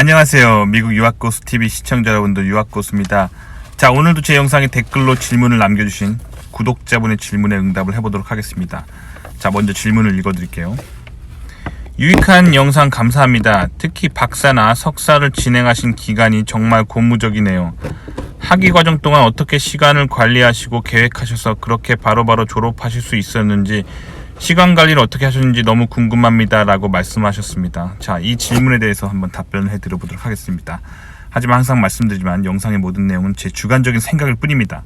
안녕하세요. 미국 유학고스 TV 시청자 여러분들 유학고스입니다. 자, 오늘도 제 영상에 댓글로 질문을 남겨주신 구독자분의 질문에 응답을 해보도록 하겠습니다. 자, 먼저 질문을 읽어드릴게요. 유익한 영상 감사합니다. 특히 박사나 석사를 진행하신 기간이 정말 고무적이네요. 학위 과정 동안 어떻게 시간을 관리하시고 계획하셔서 그렇게 바로바로 졸업하실 수 있었는지 시간 관리를 어떻게 하셨는지 너무 궁금합니다. 라고 말씀하셨습니다. 자, 이 질문에 대해서 한번 답변을 해 드려 보도록 하겠습니다. 하지만 항상 말씀드리지만 영상의 모든 내용은 제 주관적인 생각일 뿐입니다.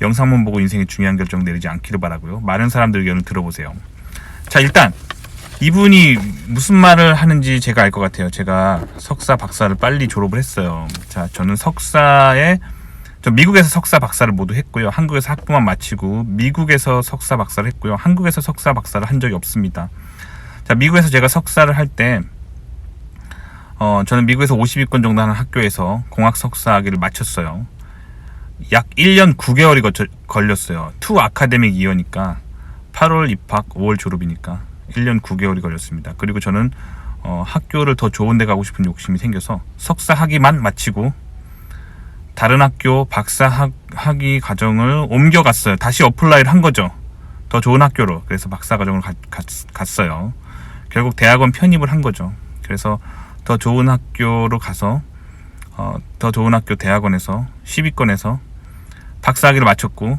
영상만 보고 인생의 중요한 결정 내리지 않기를 바라고요. 많은 사람들 의견을 들어보세요. 자, 일단 이분이 무슨 말을 하는지 제가 알 것 같아요. 제가 석사, 박사를 빨리 졸업을 했어요. 자, 저는 석사에 저 미국에서 석사 박사를 모두 했고요. 한국에서 학부만 마치고 미국에서 석사 박사를 했고요. 한국에서 석사 박사를 한 적이 없습니다. 자, 미국에서 제가 석사를 할 때 어, 저는 미국에서 50위권 정도 하는 학교에서 공학 석사학위를 마쳤어요. 약 1년 9개월이 거쳐, 걸렸어요. 투 아카데믹 이어니까 8월 입학, 5월 졸업이니까 1년 9개월이 걸렸습니다. 그리고 저는 어, 학교를 더 좋은 데 가고 싶은 욕심이 생겨서 석사 학위만 마치고 다른 학교 박사 학, 학위 과정을 옮겨갔어요. 다시 어플라이를 한 거죠. 더 좋은 학교로. 그래서 박사 과정을 가- 갔- 갔어요. 결국 대학원 편입을 한 거죠. 그래서 더 좋은 학교로 가서 어, 더 좋은 학교 대학원에서 10위권에서 박사 학위를 마쳤고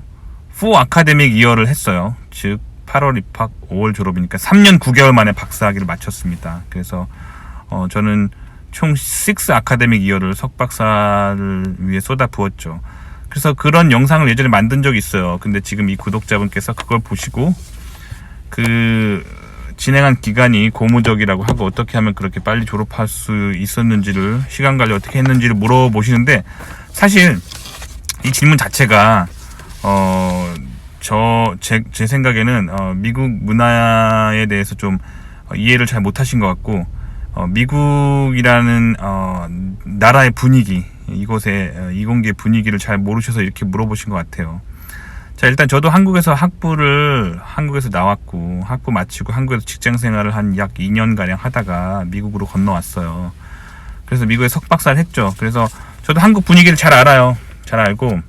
후 아카데믹 이어를 했어요. 즉 8월 입학, 5월 졸업이니까 3년 9개월 만에 박사 학위를 마쳤습니다. 그래서 어, 저는 총 6 아카데믹 이어를 석박사를 위해 쏟아 부었죠. 그래서 그런 영상을 예전에 만든 적이 있어요. 근데 지금 이 구독자분께서 그걸 보시고 그 진행한 기간이 고무적이라고 하고 어떻게 하면 그렇게 빨리 졸업할 수 있었는지를 시간 관리 어떻게 했는지를 물어보시는데 사실 이 질문 자체가 어 저제 제 생각에는 어, 미국 문화에 대해서 좀 어, 이해를 잘 못하신 것 같고 어, 미국이라는 어, 나라의 분위기 이곳의 어, 이공계 분위기를 잘 모르셔서 이렇게 물어보신 것 같아요. 자 일단 저도 한국에서 학부를 한국에서 나왔고 학부 마치고 한국에서 직장 생활을 한 약 2년 가량 하다가 미국으로 건너왔어요. 그래서 미국에 석박사를 했죠. 그래서 저도 한국 분위기를 잘 알아요. 잘 알고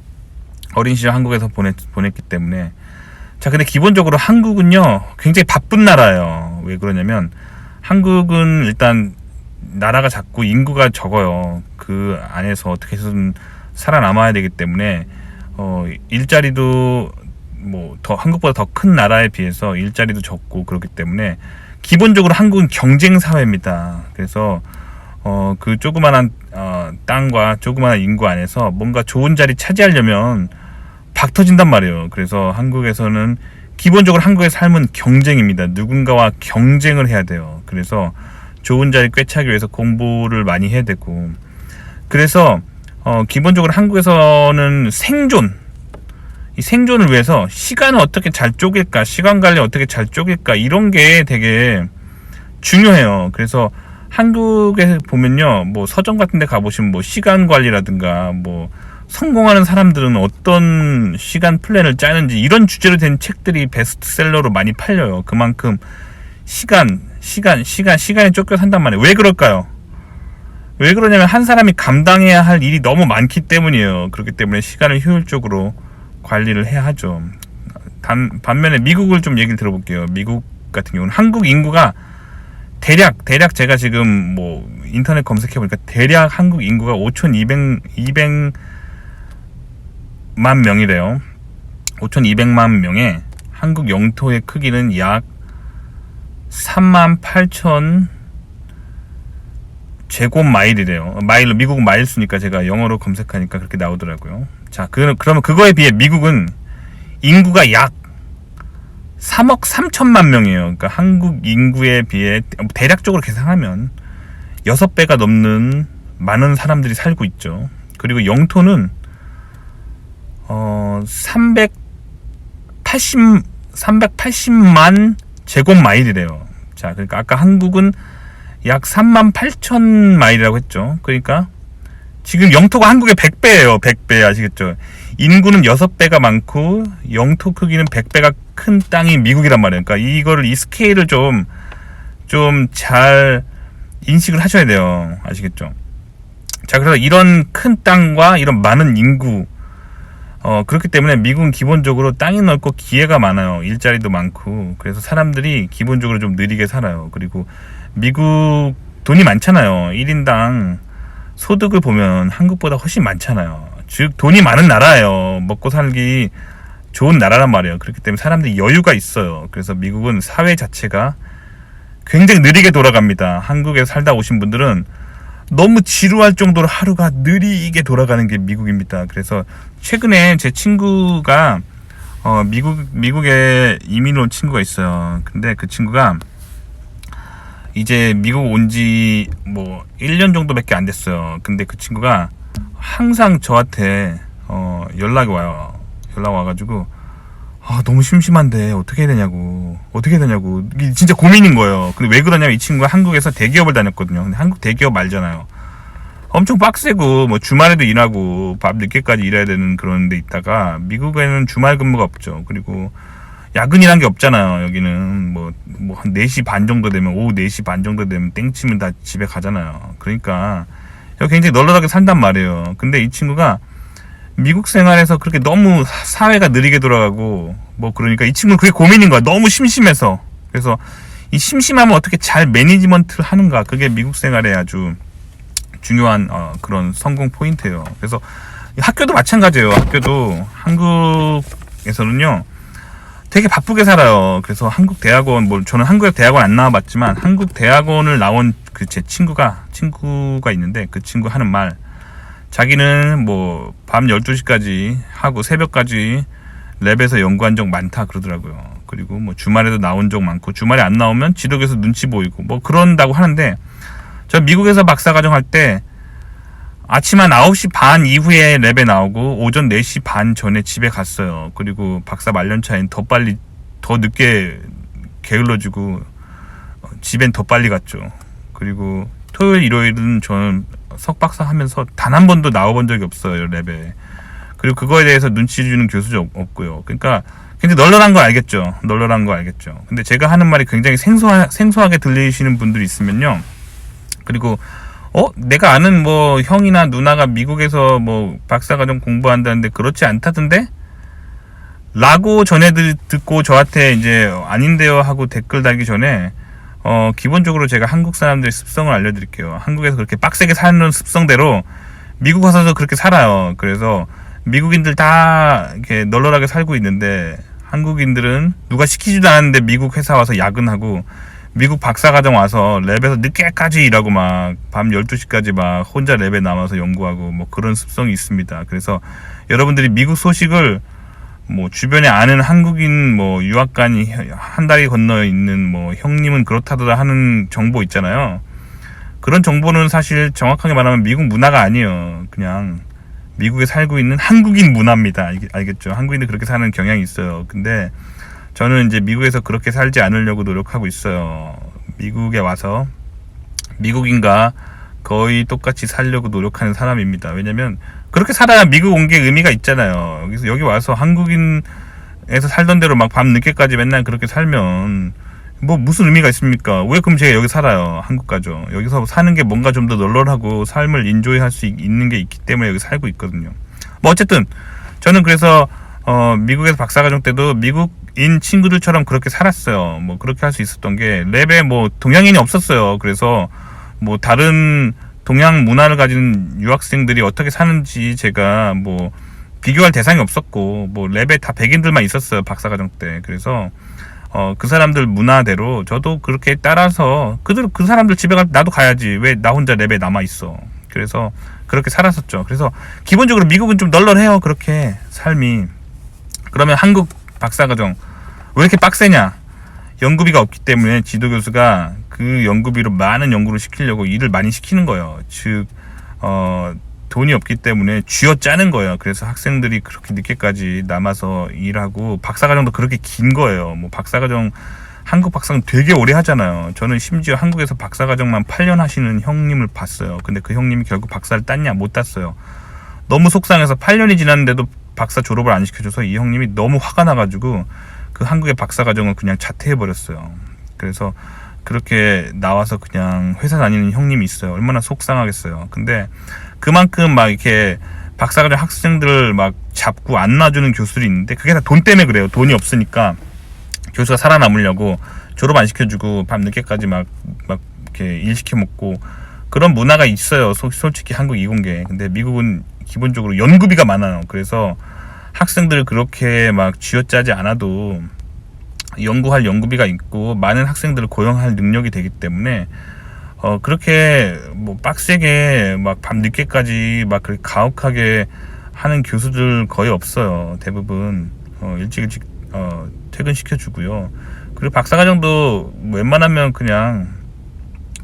어린 시절 한국에서 보냈, 보냈기 때문에 자 근데 기본적으로 한국은요 굉장히 바쁜 나라예요. 왜 그러냐면 한국은 일단 나라가 작고 인구가 적어요. 그 안에서 어떻게 해서든 살아남아야 되기 때문에 어 일자리도 뭐 더 한국보다 더 큰 나라에 비해서 일자리도 적고 그렇기 때문에 기본적으로 한국은 경쟁 사회입니다. 그래서 어 그 조그만한 어 땅과 조그만한 인구 안에서 뭔가 좋은 자리 차지하려면 박 터진단 말이에요. 그래서 한국에서는 기본적으로 한국의 삶은 경쟁입니다. 누군가와 경쟁을 해야 돼요. 그래서 좋은 자리 꿰차기 위해서 공부를 많이 해야 되고 그래서 어, 기본적으로 한국에서는 생존 이 생존을 위해서 시간을 어떻게 잘 쪼갤까 시간 관리 어떻게 잘 쪼갤까 이런 게 되게 중요해요. 그래서 한국에 보면요, 뭐 서점 같은 데 가보시면 뭐 시간 관리라든가 뭐 성공하는 사람들은 어떤 시간 플랜을 짜는지 이런 주제로 된 책들이 베스트셀러로 많이 팔려요. 그만큼 시간, 시간, 시간, 시간에 쫓겨 산단 말이에요. 왜 그럴까요? 왜 그러냐면 한 사람이 감당해야 할 일이 너무 많기 때문이에요. 그렇기 때문에 시간을 효율적으로 관리를 해야 하죠. 단, 반면에 미국을 좀 얘기를 들어볼게요. 미국 같은 경우는 한국 인구가 대략 대략 제가 지금 뭐 인터넷 검색해 보니까 대략 한국 인구가 5,200 200만 명이래요. 5,200만 명에 한국 영토의 크기는 약 3만 8천 제곱 마일이래요. 마일로 미국은 마일 수니까 제가 영어로 검색하니까 그렇게 나오더라고요. 자, 그 그러면 그거에 비해 미국은 인구가 약 3억 3천만 명이에요. 그러니까 한국 인구에 비해 대략적으로 계산하면 6배가 넘는 많은 사람들이 살고 있죠. 그리고 영토는 어 380, 380만 제곱 마일이래요. 자, 그러니까 아까 한국은 약 3만 8천 마일이라고 했죠. 그러니까 지금 영토가 한국의 100배예요. 100배 아시겠죠? 인구는 6배가 많고 영토 크기는 100배가 큰 땅이 미국이란 말이에요. 그러니까 이거를 이 스케일을 좀 좀 잘 인식을 하셔야 돼요. 아시겠죠? 자, 그래서 이런 큰 땅과 이런 많은 인구, 어, 그렇기 때문에 미국은 기본적으로 땅이 넓고 기회가 많아요. 일자리도 많고. 그래서 사람들이 기본적으로 좀 느리게 살아요. 그리고 미국 돈이 많잖아요. 1인당 소득을 보면 한국보다 훨씬 많잖아요. 즉, 돈이 많은 나라예요. 먹고 살기 좋은 나라란 말이에요. 그렇기 때문에 사람들이 여유가 있어요. 그래서 미국은 사회 자체가 굉장히 느리게 돌아갑니다. 한국에 살다 오신 분들은 너무 지루할 정도로 하루가 느리게 돌아가는 게 미국입니다. 그래서 최근에 제 친구가 어, 미국 미국에 이민 온 친구가 있어요. 근데 그 친구가 이제 미국 온 지 뭐 1년 정도밖에 안 됐어요. 근데 그 친구가 항상 저한테 어, 연락이 와요. 연락 와가지고 아, 너무 심심한데 어떻게 해야 되냐고 어떻게 해야 되냐고 이게 진짜 고민인 거예요. 근데 왜 그러냐면 이 친구가 한국에서 대기업을 다녔거든요. 근데 한국 대기업 알잖아요. 엄청 빡세고 뭐 주말에도 일하고 밤 늦게까지 일해야 되는 그런 데 있다가 미국에는 주말 근무가 없죠. 그리고 야근이란 게 없잖아요. 여기는 뭐뭐한 4시 반 정도 되면 오후 4시 반 정도 되면 땡치면 다 집에 가잖아요. 그러니까 여기 굉장히 널널하게 산단 말이에요. 근데 이 친구가 미국 생활에서 그렇게 너무 사회가 느리게 돌아가고 뭐 그러니까 이 친구는 그게 고민인 거야. 너무 심심해서. 그래서 이 심심함을 어떻게 잘 매니지먼트를 하는가. 그게 미국 생활에 아주 중요한 어, 그런 성공 포인트예요. 그래서 학교도 마찬가지예요. 학교도 한국에서는요. 되게 바쁘게 살아요. 그래서 한국 대학원 뭐 저는 한국에 대학원 안 나와봤지만 한국 대학원을 나온 그 제 친구가 친구가 있는데 그 친구 하는 말 자기는 뭐 밤 12시까지 하고 새벽까지 랩에서 연구한 적 많다 그러더라고요. 그리고 뭐 주말에도 나온 적 많고 주말에 안 나오면 지도교에서 눈치 보이고 뭐 그런다고 하는데 저 미국에서 박사과정 할 때 아침 한 9시 반 이후에 랩에 나오고 오전 4시 반 전에 집에 갔어요. 그리고 박사 말년차엔 더 빨리 더 늦게 게을러지고 어, 집엔 더 빨리 갔죠. 그리고 토요일 일요일은 저는 석박사 하면서 단 한 번도 나와본 적이 없어요 랩에. 그리고 그거에 대해서 눈치 주는 교수도 없- 없고요. 그러니까 굉장히 널널한 거 알겠죠. 널널한 거 알겠죠. 근데 제가 하는 말이 굉장히 생소하, 생소하게 들리시는 분들이 있으면요. 그리고 어 내가 아는 뭐 형이나 누나가 미국에서 뭐 박사과정 공부한다는데 그렇지 않다던데 라고 들- 듣고 저한테 이제 아닌데요 하고 댓글 달기 전에 어 기본적으로 제가 한국 사람들의 습성을 알려드릴게요 한국에서 그렇게 빡세게 사는 습성대로 미국 와서도 그렇게 살아요 그래서 미국인들 다 이렇게 널널하게 살고 있는데 한국인들은 누가 시키지도 않았는데 미국 회사 와서 야근하고 미국 박사과정 와서 랩에서 늦게까지 일하고 막 밤 12시까지 막 혼자 랩에 남아서 연구하고 뭐 그런 습성이 있습니다. 그래서 여러분들이 미국 소식을 뭐 주변에 아는 한국인 뭐 유학간이 한 다리 건너 있는 뭐 형님은 그렇다더라 하는 정보 있잖아요. 그런 정보는 사실 정확하게 말하면 미국 문화가 아니에요. 그냥 미국에 살고 있는 한국인 문화입니다. 알겠- 알겠죠? 한국인들 그렇게 사는 경향이 있어요. 근데 저는 이제 미국에서 그렇게 살지 않으려고 노력하고 있어요. 미국에 와서 미국인과 거의 똑같이 살려고 노력하는 사람입니다. 왜냐면 그렇게 살아야 미국 온 게 의미가 있잖아요. 여기서 여기 와서 한국인에서 살던 대로 막 밤 늦게까지 맨날 그렇게 살면 뭐 무슨 의미가 있습니까? 왜 그럼 제가 여기 살아요? 한국 가죠. 여기서 사는 게 뭔가 좀 더 널널하고 삶을 인조이할 수 있- 있는 게 있기 때문에 여기 살고 있거든요. 뭐 어쨌든 저는 그래서 어 미국에서 박사과정 때도 미국인 친구들처럼 그렇게 살았어요. 뭐 그렇게 할 수 있었던 게 랩에 뭐 동양인이 없었어요. 그래서 뭐 다른 동양 문화를 가진 유학생들이 어떻게 사는지 제가 뭐 비교할 대상이 없었고 뭐 랩에 다 백인들만 있었어요 박사과정 때. 그래서 어 그 사람들 문화대로 저도 그렇게 따라서 그들 그 사람들 집에 가 나도 가야지. 왜 나 혼자 랩에 남아 있어? 그래서 그렇게 살았었죠. 그래서 기본적으로 미국은 좀 널널해요 그렇게 삶이. 그러면 한국 박사과정 왜 이렇게 빡세냐? 연구비가 없기 때문에 지도 교수가 그 연구비로 많은 연구를 시키려고 일을 많이 시키는 거예요. 즉, 어, 돈이 없기 때문에 쥐어 짜는 거예요. 그래서 학생들이 그렇게 늦게까지 남아서 일하고 박사과정도 그렇게 긴 거예요. 뭐 박사과정 한국 박사는 되게 오래 하잖아요. 저는 심지어 한국에서 박사과정만 8년 하시는 형님을 봤어요. 근데 그 형님이 결국 박사를 땄냐? 못 땄어요. 너무 속상해서 8년이 지났는데도 박사 졸업을 안 시켜줘서 이 형님이 너무 화가 나가지고 그 한국의 박사 과정을 그냥 자퇴해 버렸어요. 그래서 그렇게 나와서 그냥 회사 다니는 형님이 있어요. 얼마나 속상하겠어요. 근데 그만큼 막 이렇게 박사과정 학생들을 막 잡고 안 놔주는 교수들이 있는데 그게 다 돈 때문에 그래요. 돈이 없으니까 교수가 살아남으려고 졸업 안 시켜주고 밤 늦게까지 막 막 이렇게 일 시켜 먹고 그런 문화가 있어요. 소- 솔직히 한국 이공계. 근데 미국은 기본적으로 연구비가 많아요. 그래서 학생들을 그렇게 막 쥐어짜지 않아도 연구할 연구비가 있고 많은 학생들을 고용할 능력이 되기 때문에 어 그렇게 뭐 빡세게 막 밤 늦게까지 막 그렇게 가혹하게 하는 교수들 거의 없어요. 대부분 어 일찍 일찍 어 퇴근시켜 주고요. 그리고 박사과정도 웬만하면 그냥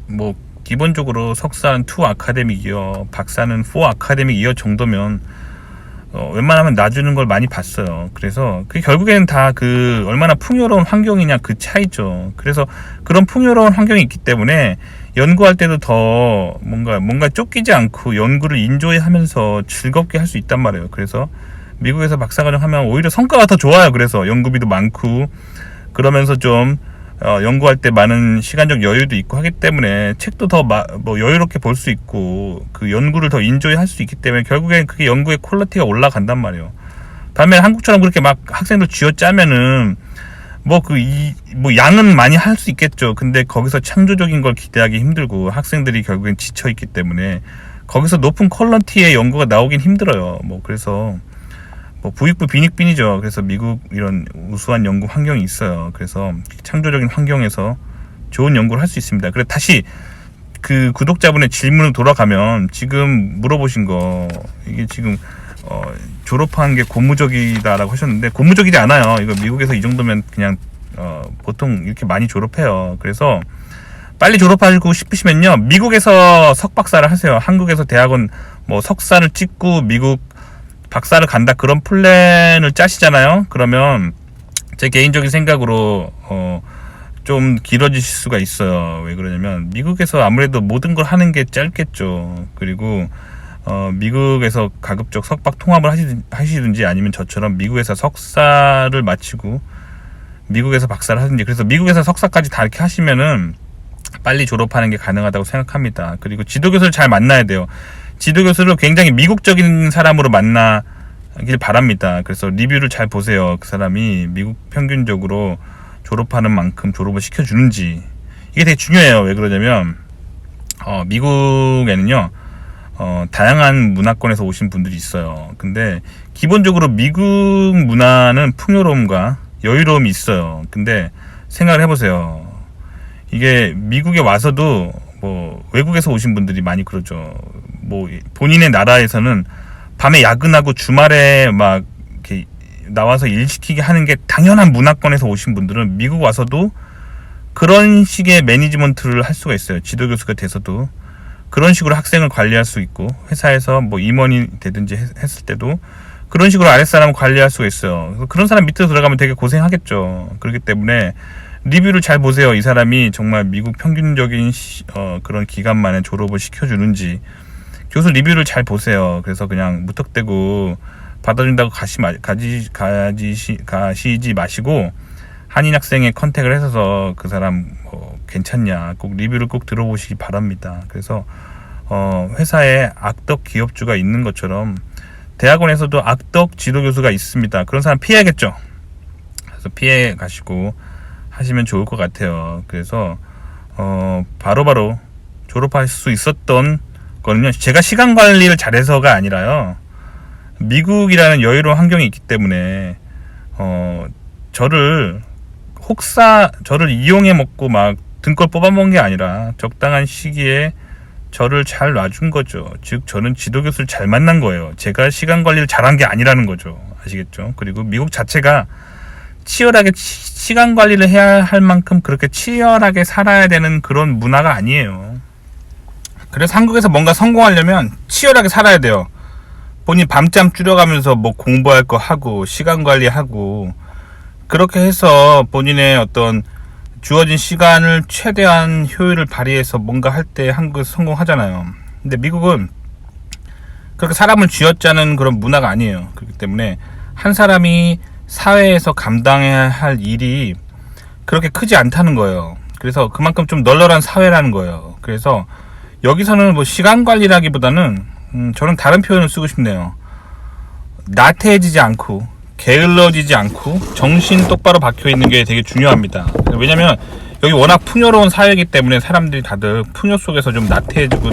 뭐 기본적으로 석사는 2 아카데믹 이어, 박사는 4 아카데믹 이어 정도면 어, 웬만하면 놔주는 걸 많이 봤어요. 그래서 그 결국에는 다 그 얼마나 풍요로운 환경이냐 그 차이죠. 그래서 그런 풍요로운 환경이 있기 때문에 연구할 때도 더 뭔가 뭔가 쫓기지 않고 연구를 인조해하면서 즐겁게 할 수 있단 말이에요. 그래서 미국에서 박사과정 하면 오히려 성과가 더 좋아요. 그래서 연구비도 많고 그러면서 좀 어, 연구할 때 많은 시간적 여유도 있고 하기 때문에 책도 더 뭐 여유롭게 볼 수 있고 그 연구를 더 인조해 할수 있기 때문에 결국엔 그게 연구의 퀄리티가 올라간단 말이에요. 반면에 한국처럼 그렇게 막 학생들 쥐어 짜면은 뭐 그 이 뭐 양은 많이 할 수 있겠죠. 근데 거기서 창조적인 걸 기대하기 힘들고 학생들이 결국엔 지쳐 있기 때문에 거기서 높은 퀄리티의 연구가 나오긴 힘들어요. 뭐 그래서 뭐 부익부 빈익빈이죠. 그래서 미국 이런 우수한 연구 환경이 있어요. 그래서 창조적인 환경에서 좋은 연구를 할 수 있습니다. 그래 다시 그 구독자분의 질문을 돌아가면 지금 물어보신 거 이게 지금 어, 졸업한 게 고무적이다라고 하셨는데 고무적이지 않아요. 이거 미국에서 이 정도면 그냥 어, 보통 이렇게 많이 졸업해요. 그래서 빨리 졸업하고 싶으시면요 미국에서 석박사를 하세요. 한국에서 대학원 뭐 석사를 찍고 미국 박사를 간다 그런 플랜을 짜시잖아요. 그러면 제 개인적인 생각으로 어, 좀 길어지실 수가 있어요. 왜 그러냐면 미국에서 아무래도 모든 걸 하는 게 짧겠죠. 그리고 어, 미국에서 가급적 석박 통합을 하시든, 하시든지 아니면 저처럼 미국에서 석사를 마치고 미국에서 박사를 하든지 그래서 미국에서 석사까지 다 이렇게 하시면은 빨리 졸업하는 게 가능하다고 생각합니다. 그리고 지도교수를 잘 만나야 돼요. 지도 교수를 굉장히 미국적인 사람으로 만나길 바랍니다. 그래서 리뷰를 잘 보세요. 그 사람이 미국 평균적으로 졸업하는 만큼 졸업을 시켜주는지 이게 되게 중요해요. 왜 그러냐면 어, 미국에는요 어, 다양한 문화권에서 오신 분들이 있어요. 근데 기본적으로 미국 문화는 풍요로움과 여유로움이 있어요. 근데 생각을 해보세요. 이게 미국에 와서도 뭐 외국에서 오신 분들이 많이 그러죠. 뭐 본인의 나라에서는 밤에 야근하고 주말에 막 이렇게 나와서 일 시키게 하는 게 당연한 문화권에서 오신 분들은 미국 와서도 그런 식의 매니지먼트를 할 수가 있어요. 지도 교수가 돼서도 그런 식으로 학생을 관리할 수 있고 회사에서 뭐 임원이 되든지 했- 했을 때도 그런 식으로 아랫사람을 관리할 수가 있어요. 그런 사람 밑으로 들어가면 되게 고생하겠죠. 그렇기 때문에 리뷰를 잘 보세요. 이 사람이 정말 미국 평균적인 시- 어, 그런 기간 만에 졸업을 시켜주는지 교수 리뷰를 잘 보세요. 그래서 그냥 무턱대고 받아준다고 가시 마, 가지 가지 가시지 마시고 한인 학생의 컨택을 해서 그 사람 뭐 괜찮냐 꼭 리뷰를 꼭 들어보시기 바랍니다. 그래서 어, 회사에 악덕 기업주가 있는 것처럼 대학원에서도 악덕 지도 교수가 있습니다. 그런 사람 피해야겠죠. 그래서 피해 가시고 하시면 좋을 것 같아요. 그래서 어, 바로바로 졸업할 수 있었던 거는요. 제가 시간 관리를 잘해서가 아니라요. 미국이라는 여유로운 환경이 있기 때문에 어, 저를 혹사 저를 이용해 먹고 막 등골 뽑아먹은 게 아니라 적당한 시기에 저를 잘 놔준 거죠. 즉 저는 지도 교수를 잘 만난 거예요. 제가 시간 관리를 잘한 게 아니라는 거죠. 아시겠죠? 그리고 미국 자체가 치열하게 치- 시간 관리를 해야 할 만큼 그렇게 치열하게 살아야 되는 그런 문화가 아니에요. 그래서 한국에서 뭔가 성공하려면 치열하게 살아야 돼요. 본인 밤잠 줄여가면서 뭐 공부할 거 하고 시간 관리하고 그렇게 해서 본인의 어떤 주어진 시간을 최대한 효율을 발휘해서 뭔가 할 때 한국에서 성공하잖아요. 근데 미국은 그렇게 사람을 쥐어짜는 그런 문화가 아니에요. 그렇기 때문에 한 사람이 사회에서 감당해야 할 일이 그렇게 크지 않다는 거예요. 그래서 그만큼 좀 널널한 사회라는 거예요. 그래서 여기서는 뭐 시간 관리라기보다는 음, 저는 다른 표현을 쓰고 싶네요. 나태해지지 않고 게을러지지 않고 정신 똑바로 박혀 있는 게 되게 중요합니다. 왜냐면 여기 워낙 풍요로운 사회이기 때문에 사람들이 다들 풍요 속에서 좀 나태해지고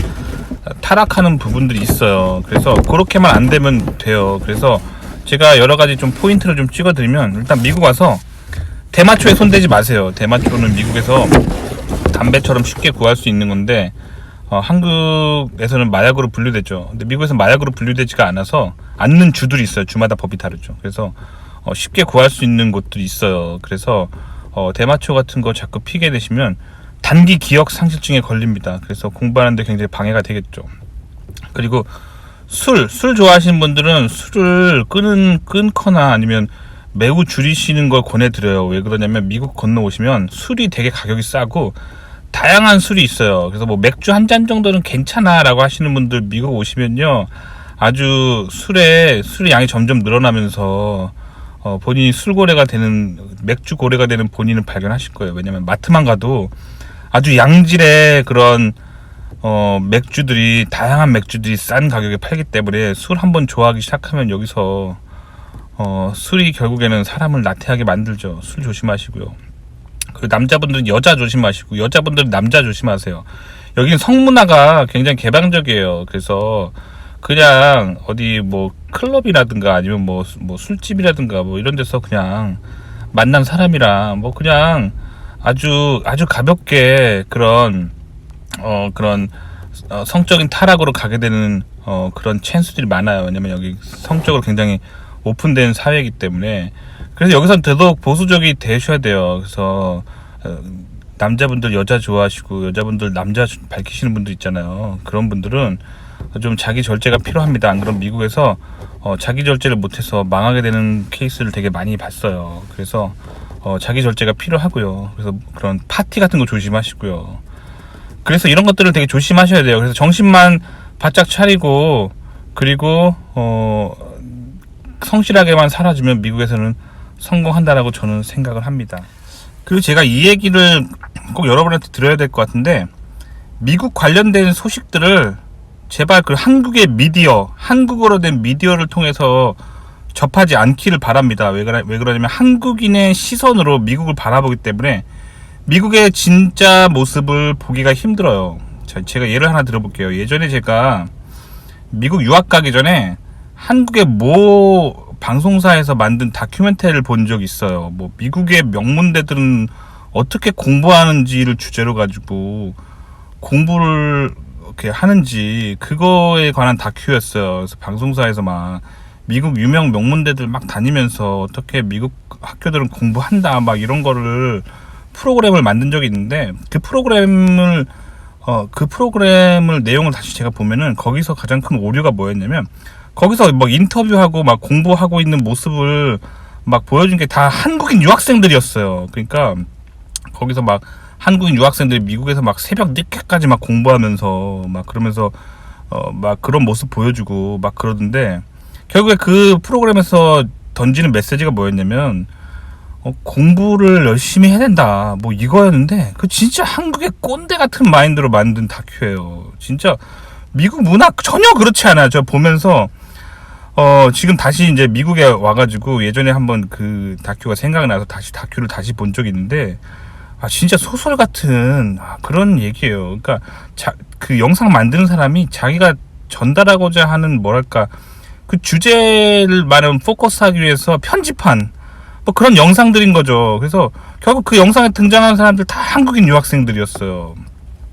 타락하는 부분들이 있어요. 그래서 그렇게만 안 되면 돼요. 그래서 제가 여러 가지 좀 포인트를 좀 찍어드리면 일단 미국 와서 대마초에 손대지 마세요. 대마초는 미국에서 담배처럼 쉽게 구할 수 있는 건데 어, 한국에서는 마약으로 분류되죠. 근데 미국에서 마약으로 분류되지가 않아서 않는 주들이 있어요. 주마다 법이 다르죠. 그래서 어, 쉽게 구할 수 있는 곳들이 있어요. 그래서 어, 대마초 같은 거 자꾸 피게 되시면 단기 기억 상실증에 걸립니다. 그래서 공부하는데 굉장히 방해가 되겠죠. 그리고 술, 술 좋아하시는 분들은 술을 끊은, 끊거나 아니면 매우 줄이시는 걸 권해드려요. 왜 그러냐면 미국 건너오시면 술이 되게 가격이 싸고 다양한 술이 있어요. 그래서 뭐 맥주 한 잔 정도는 괜찮아라고 하시는 분들 미국 오시면요. 아주 술에 술의 양이 점점 늘어나면서 어, 본인이 술고래가 되는 맥주 고래가 되는 본인을 발견하실 거예요. 왜냐면 마트만 가도 아주 양질의 그런 어, 맥주들이 다양한 맥주들이 싼 가격에 팔기 때문에 술 한번 좋아하기 시작하면 여기서 어, 술이 결국에는 사람을 나태하게 만들죠. 술 조심하시고요. 그 남자분들은 여자 조심하시고 여자분들은 남자 조심하세요. 여기는 성문화가 굉장히 개방적이에요. 그래서 그냥 어디 뭐 클럽이라든가 아니면 뭐, 뭐 술집이라든가 뭐 이런 데서 그냥 만난 사람이랑 뭐 그냥 아주 아주 가볍게 그런 어 그런 어, 성적인 타락으로 가게 되는 어 그런 찬스들이 많아요. 왜냐면 여기 성적으로 굉장히 오픈된 사회이기 때문에 그래서 여기선 더더욱 보수적이 되셔야 돼요. 그래서 어, 남자분들 여자 좋아하시고 여자분들 남자 밝히시는 분들 있잖아요. 그런 분들은 좀 자기 절제가 필요합니다. 안 그럼 미국에서 어, 자기 절제를 못해서 망하게 되는 케이스를 되게 많이 봤어요. 그래서 어, 자기 절제가 필요하고요. 그래서 그런 파티 같은 거 조심하시고요. 그래서 이런 것들을 되게 조심하셔야 돼요. 그래서 정신만 바짝 차리고 그리고 어, 성실하게만 살아주면 미국에서는 성공한다라고 저는 생각을 합니다. 그리고 제가 이 얘기를 꼭 여러분한테 들어야 될 것 같은데 미국 관련된 소식들을 제발 그 한국의 미디어, 한국어로 된 미디어를 통해서 접하지 않기를 바랍니다. 왜, 그러, 왜 그러냐면 한국인의 시선으로 미국을 바라보기 때문에 미국의 진짜 모습을 보기가 힘들어요. 자, 제가 예를 하나 들어볼게요. 예전에 제가 미국 유학 가기 전에 한국의 모 방송사에서 만든 다큐멘터리를 본 적이 있어요. 뭐 미국의 명문대들은 어떻게 공부하는지를 주제로 가지고 공부를 이렇게 하는지 그거에 관한 다큐였어요. 그래서 방송사에서 막 미국 유명 명문대들 막 다니면서 어떻게 미국 학교들은 공부한다 막 이런 거를 프로그램을 만든 적이 있는데 그 프로그램을 어 그 프로그램을 내용을 다시 제가 보면은 거기서 가장 큰 오류가 뭐였냐면 거기서 막 인터뷰하고 막 공부하고 있는 모습을 막 보여준 게 다 한국인 유학생들이었어요. 그러니까 거기서 막 한국인 유학생들이 미국에서 막 새벽 늦게까지 막 공부하면서 막 그러면서 어 막 그런 모습 보여주고 막 그러던데 결국에 그 프로그램에서 던지는 메시지가 뭐였냐면 어, 공부를 열심히 해야 된다. 뭐 이거였는데 그 진짜 한국의 꼰대 같은 마인드로 만든 다큐예요. 진짜 미국 문화 전혀 그렇지 않아요. 저 보면서 어 지금 다시 이제 미국에 와가지고 예전에 한번 그 다큐가 생각나서 다시 다큐를 다시 본 적이 있는데 아 진짜 소설 같은 아, 그런 얘기예요 그러니까 자, 그 영상 만드는 사람이 자기가 전달하고자 하는 뭐랄까 그 주제를 말하면 포커스하기 위해서 편집한 뭐 그런 영상들인 거죠. 그래서 결국 그 영상에 등장하는 사람들 다 한국인 유학생들이었어요.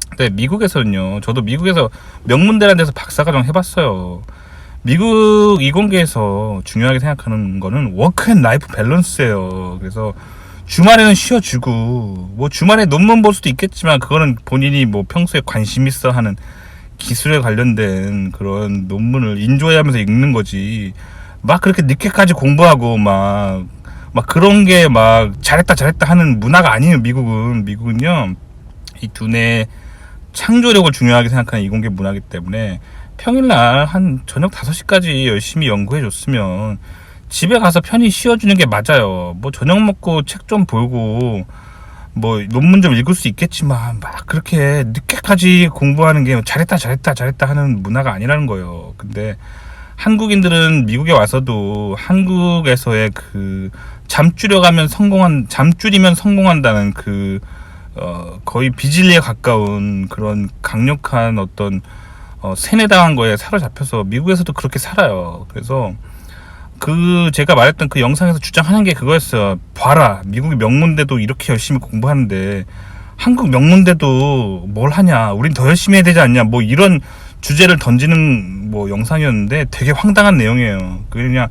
근데 미국에서는요. 저도 미국에서 명문대라는 데서 박사과정 해봤어요. 미국 이공계에서 중요하게 생각하는 거는 워크 앤 라이프 밸런스예요. 그래서 주말에는 쉬어주고 뭐 주말에 논문 볼 수도 있겠지만 그거는 본인이 뭐 평소에 관심 있어 하는 기술에 관련된 그런 논문을 인조해하면서 읽는 거지. 막 그렇게 늦게까지 공부하고 막, 막 그런 게 막 잘했다 잘했다 하는 문화가 아니에요, 미국은. 미국은요, 이 두뇌 창조력을 중요하게 생각하는 이공계 문화이기 때문에 평일날 한 저녁 5시까지 열심히 연구해 줬으면 집에 가서 편히 쉬어주는 게 맞아요. 뭐 저녁 먹고 책 좀 보고 뭐 논문 좀 읽을 수 있겠지만 막 그렇게 늦게까지 공부하는 게 잘했다 잘했다 잘했다 하는 문화가 아니라는 거예요. 근데 한국인들은 미국에 와서도 한국에서의 그 잠줄여가면 성공한 잠줄이면 성공한다는 그 어, 거의 비진리에 가까운 그런 강력한 어떤 어, 세뇌당한 거에 사로잡혀서 미국에서도 그렇게 살아요. 그래서 그 제가 말했던 그 영상에서 주장하는 게 그거였어요. 봐라, 미국의 명문대도 이렇게 열심히 공부하는데 한국 명문대도 뭘 하냐? 우린 더 열심히 해야 되지 않냐? 뭐 이런 주제를 던지는 뭐 영상이었는데 되게 황당한 내용이에요. 그냥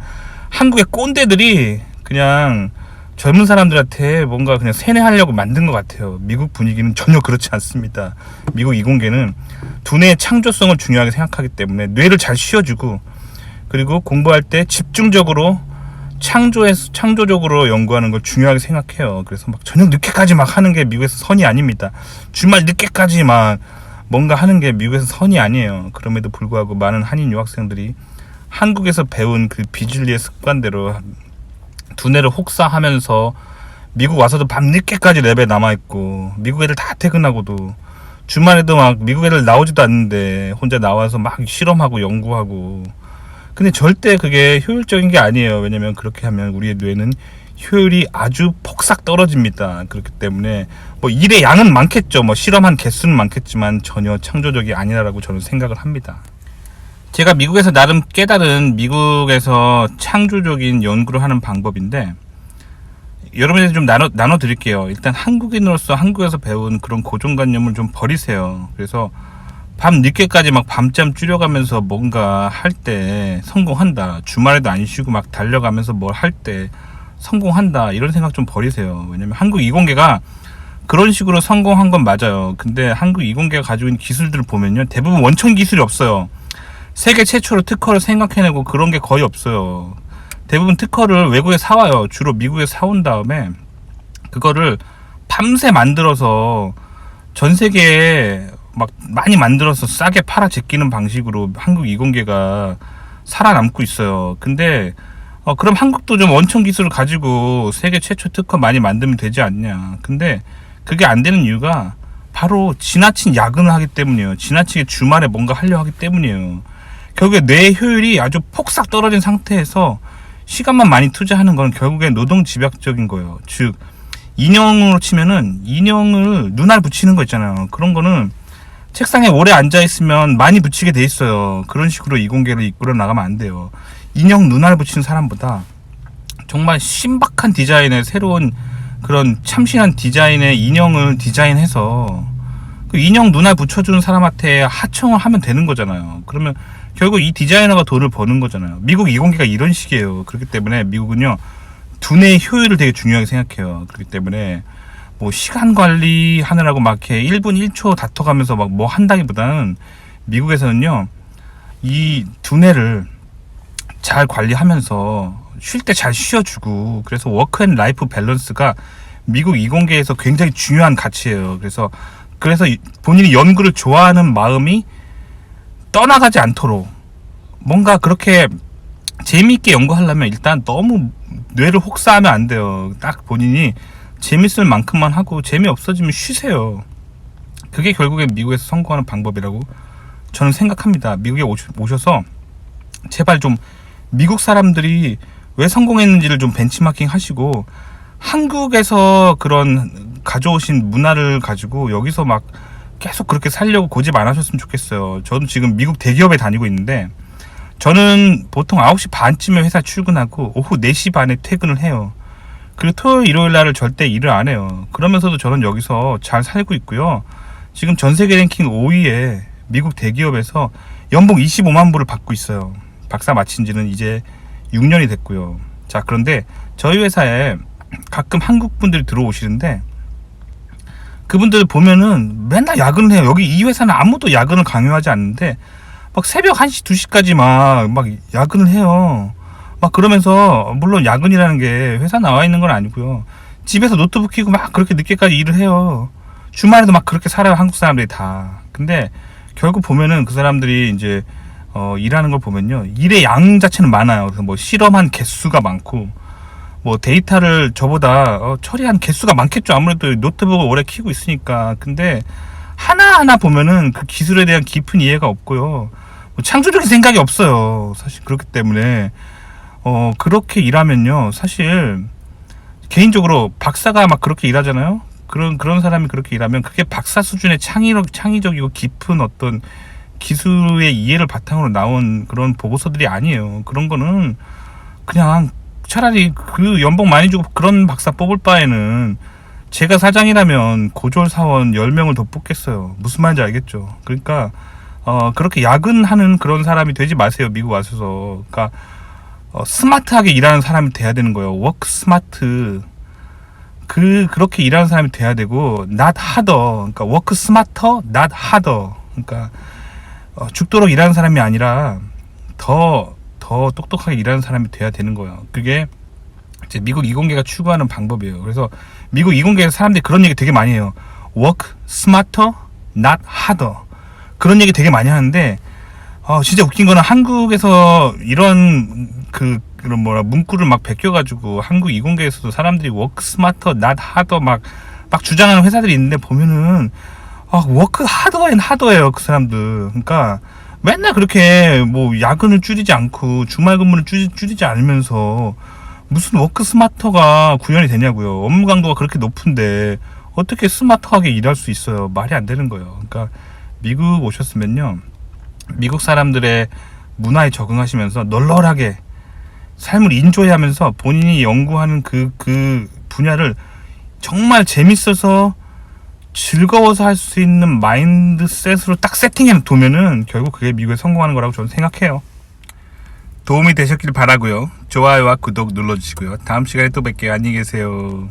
한국의 꼰대들이 그냥 젊은 사람들한테 뭔가 그냥 세뇌하려고 만든 것 같아요. 미국 분위기는 전혀 그렇지 않습니다. 미국 이공계는 두뇌의 창조성을 중요하게 생각하기 때문에 뇌를 잘 쉬어주고 그리고 공부할 때 집중적으로 창조해서 창조적으로 연구하는 걸 중요하게 생각해요. 그래서 막 저녁 늦게까지 막 하는 게 미국에서 선이 아닙니다. 주말 늦게까지 막 뭔가 하는 게 미국에서 선이 아니에요. 그럼에도 불구하고 많은 한인 유학생들이 한국에서 배운 그 비준리의 습관대로 두뇌를 혹사하면서 미국 와서도 밤 늦게까지 랩에 남아 있고 미국 애들 다 퇴근하고도 주말에도 막 미국 애들 나오지도 않는데 혼자 나와서 막 실험하고 연구하고 근데 절대 그게 효율적인 게 아니에요. 왜냐면 그렇게 하면 우리의 뇌는 효율이 아주 폭삭 떨어집니다. 그렇기 때문에 뭐 일의 양은 많겠죠. 뭐 실험한 개수는 많겠지만 전혀 창조적이 아니라고 저는 생각을 합니다. 제가 미국에서 나름 깨달은 미국에서 창조적인 연구를 하는 방법인데 여러분한테 좀 나눠 나눠 드릴게요. 일단 한국인으로서 한국에서 배운 그런 고정관념을 좀 버리세요. 그래서 밤 늦게까지 막 밤잠 줄여가면서 뭔가 할 때 성공한다. 주말에도 안 쉬고 막 달려가면서 뭘 할 때 성공한다. 이런 생각 좀 버리세요. 왜냐면 한국 이공계가 그런 식으로 성공한 건 맞아요. 근데 한국 이공계가 가지고 있는 기술들을 보면요. 대부분 원천 기술이 없어요. 세계 최초로 특허를 생각해내고 그런 게 거의 없어요. 대부분 특허를 외국에 사와요. 주로 미국에 사온 다음에 그거를 밤새 만들어서 전 세계에 막 많이 만들어서 싸게 팔아 제끼는 방식으로 한국 이공계가 살아남고 있어요. 근데 어, 그럼 한국도 좀 원천 기술을 가지고 세계 최초 특허 많이 만들면 되지 않냐. 근데 그게 안 되는 이유가 바로 지나친 야근을 하기 때문이에요. 지나치게 주말에 뭔가 하려 하기 때문이에요. 결국에 뇌 효율이 아주 폭삭 떨어진 상태에서 시간만 많이 투자하는 건 결국에 노동 집약적인 거예요. 즉 인형으로 치면은 인형을 눈알 붙이는 거 있잖아요. 그런 거는 책상에 오래 앉아 있으면 많이 붙이게 돼 있어요. 그런 식으로 이공계를 이끌어 나가면 안 돼요. 인형 눈알 붙이는 사람보다 정말 신박한 디자인의 새로운 그런 참신한 디자인의 인형을 디자인해서 그 인형 눈알 붙여주는 사람한테 하청을 하면 되는 거잖아요. 그러면 결국 이 디자이너가 돈을 버는 거잖아요. 미국 이공계가 이런 식이에요. 그렇기 때문에 미국은요 두뇌의 효율을 되게 중요하게 생각해요. 그렇기 때문에 뭐 시간 관리 하느라고 막 이렇게 1분 1초 다퉈가면서 막 뭐 한다기보다는 미국에서는요 이 두뇌를 잘 관리하면서 쉴 때 잘 쉬어주고 그래서 워크 앤 라이프 밸런스가 미국 이공계에서 굉장히 중요한 가치예요. 그래서 그래서 이- 본인이 연구를 좋아하는 마음이 떠나가지 않도록 뭔가 그렇게 재미있게 연구하려면 일단 너무 뇌를 혹사하면 안 돼요. 딱 본인이 재밌을 만큼만 하고 재미 없어지면 쉬세요. 그게 결국에 미국에서 성공하는 방법이라고 저는 생각합니다. 미국에 오셔- 오셔서 제발 좀 미국 사람들이 왜 성공했는지를 좀 벤치마킹 하시고 한국에서 그런 가져오신 문화를 가지고 여기서 막 계속 그렇게 살려고 고집 안 하셨으면 좋겠어요. 저는 지금 미국 대기업에 다니고 있는데 저는 보통 9시 반쯤에 회사 출근하고 오후 4시 반에 퇴근을 해요. 그리고 토요일, 일요일 날을 절대 일을 안 해요. 그러면서도 저는 여기서 잘 살고 있고요. 지금 전 세계 랭킹 5위에 미국 대기업에서 연봉 25만 불을 받고 있어요. 박사 마친 지는 이제 6년이 됐고요. 자, 그런데 저희 회사에 가끔 한국 분들이 들어오시는데 그분들 보면은 맨날 야근을 해요. 여기 이 회사는 아무도 야근을 강요하지 않는데 막 새벽 1시, 2시까지 막, 막 야근을 해요. 막 그러면서, 물론 야근이라는 게 회사 나와 있는 건 아니고요. 집에서 노트북 켜고 막 그렇게 늦게까지 일을 해요. 주말에도 막 그렇게 살아요. 한국 사람들이 다. 근데 결국 보면은 그 사람들이 이제, 어, 일하는 걸 보면요. 일의 양 자체는 많아요. 그래서 뭐 실험한 개수가 많고, 뭐 데이터를 저보다 어, 처리한 개수가 많겠죠. 아무래도 노트북을 오래 키고 있으니까. 근데 하나하나 보면은 그 기술에 대한 깊은 이해가 없고요. 뭐 창조적인 생각이 없어요. 사실 그렇기 때문에 어 그렇게 일하면요. 사실 개인적으로 박사가 막 그렇게 일하잖아요. 그런 그런 사람이 그렇게 일하면 그게 박사 수준의 창의력 창의적이고 깊은 어떤 기술의 이해를 바탕으로 나온 그런 보고서들이 아니에요. 그런 거는 그냥 차라리 그 연봉 많이 주고 그런 박사 뽑을 바에는 제가 사장이라면 고졸 사원 10명을 더 뽑겠어요. 무슨 말인지 알겠죠? 그러니까 어 그렇게 야근하는 그런 사람이 되지 마세요. 미국 와셔서. 그러니까 어, 스마트하게 일하는 사람이 돼야 되는 거예요. 워크 스마트. 그 그렇게 일하는 사람이 돼야 되고 not harder. 그러니까 워크 스마터 not harder. 그러니까 어, 죽도록 일하는 사람이 아니라 더, 더 똑똑하게 일하는 사람이 돼야 되는 거예요. 그게 이제 미국 이공계가 추구하는 방법이에요. 그래서 미국 이공계에서 사람들이 그런 얘기 되게 많이 해요. work smarter, not harder. 그런 얘기 되게 많이 하는데, 어, 진짜 웃긴 거는 한국에서 이런 그, 그런 뭐라, 문구를 막 베껴가지고 한국 이공계에서도 사람들이 work smarter, not harder 막, 막 주장하는 회사들이 있는데 보면은, 아, 워크 하더 앤 하더예요, 그 사람들. 그러니까 맨날 그렇게 뭐 야근을 줄이지 않고 주말 근무를 줄이, 줄이지 않으면서 무슨 워크 스마터가 구현이 되냐고요. 업무 강도가 그렇게 높은데 어떻게 스마트하게 일할 수 있어요? 말이 안 되는 거예요. 그러니까 미국 오셨으면요. 미국 사람들의 문화에 적응하시면서 널널하게 삶을 인조해하면서 본인이 연구하는 그, 그 분야를 정말 재밌어서 즐거워서 할 수 있는 마인드셋으로 딱 세팅해 두면은 결국 그게 미국에 성공하는 거라고 저는 생각해요. 도움이 되셨길 바라고요. 좋아요와 구독 눌러주시고요. 다음 시간에 또 뵐게요. 안녕히 계세요.